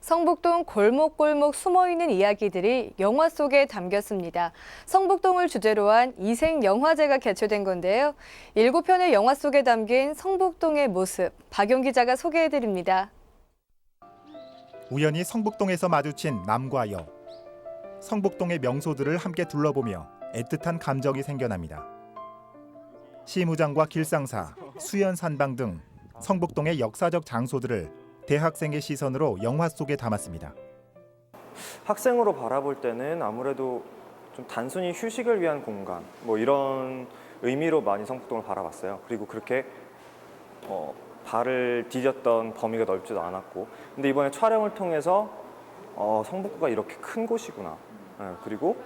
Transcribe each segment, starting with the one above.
성북동 골목골목 숨어있는 이야기들이 영화 속에 담겼습니다. 성북동을 주제로 한 이색 영화제가 개최된 건데요. 일곱 편의 영화 속에 담긴 성북동의 모습, 박용 기자가 소개해드립니다. 우연히 성북동에서 마주친 남과 여. 성북동의 명소들을 함께 둘러보며 애틋한 감정이 생겨납니다. 시무장과 길상사, 수연산방 등 성북동의 역사적 장소들을 대학생의 시선으로 영화 속에 담았습니다. 학생으로 바라볼 때는 아무래도 좀 단순히 휴식을 위한 공간 뭐 이런 의미로 많이 성북동을 바라봤어요. 그리고 그렇게 어, 발을 디뎠던 범위가 넓지도 않았고 근데 이번에 촬영을 통해서 어, 성북구가 이렇게 큰 곳이구나 예, 그리고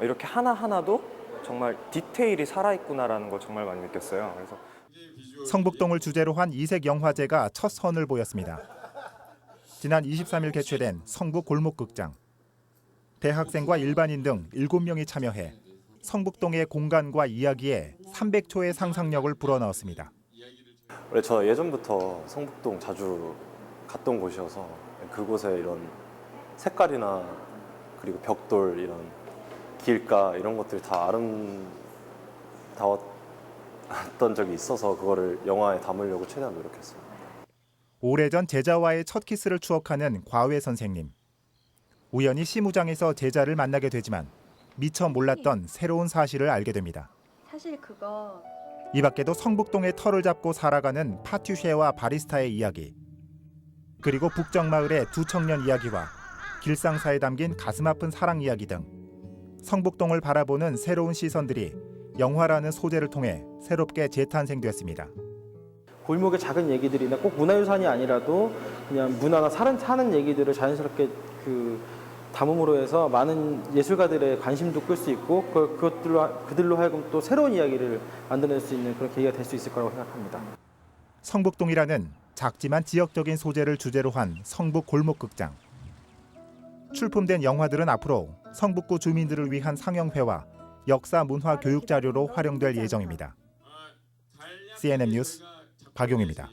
이렇게 하나 하나도 정말 디테일이 살아있구나라는 걸 정말 많이 느꼈어요. 그래서 성북동을 주제로 한 이색 영화제가 첫 선을 보였습니다. 지난 23일 개최된 성북 골목극장. 대학생과 일반인 등 7명이 참여해 성북동의 공간과 이야기에 300초의 상상력을 불어넣었습니다. 원래 저 예전부터 성북동 자주 갔던 곳이어서 그곳에 이런 색깔이나 그리고 벽돌 이런 길가 이런 것들이 다 아름다웠던 적이 있어서 그거를 영화에 담으려고 최대한 노력했어요. 오래전 제자와의 첫 키스를 추억하는 과외 선생님. 우연히 시무장에서 제자를 만나게 되지만 미처 몰랐던 새로운 사실을 알게 됩니다. 사실 그거 이 밖에도 성북동의 털을 잡고 살아가는 파티쉐와 바리스타의 이야기, 그리고 북정마을의 두 청년 이야기와 길상사에 담긴 가슴 아픈 사랑 이야기 등 성북동을 바라보는 새로운 시선들이 영화라는 소재를 통해 새롭게 재탄생됐습니다. 골목의 작은 얘기들이나 꼭 문화유산이 아니라도 그냥 문화나 사는, 사는 얘기들을 자연스럽게 그 담음으로 해서 많은 예술가들의 관심도 끌 수 있고 그, 그것들로 그들로 하여금 또 새로운 이야기를 만들어낼 수 있는 그런 계기가 될 수 있을 거라고 생각합니다. 성북동이라는 작지만 지역적인 소재를 주제로 한 성북 골목극장. 출품된 영화들은 앞으로 성북구 주민들을 위한 상영회와 역사 문화 교육 자료로 활용될 예정입니다. CNN 뉴스 박용입니다.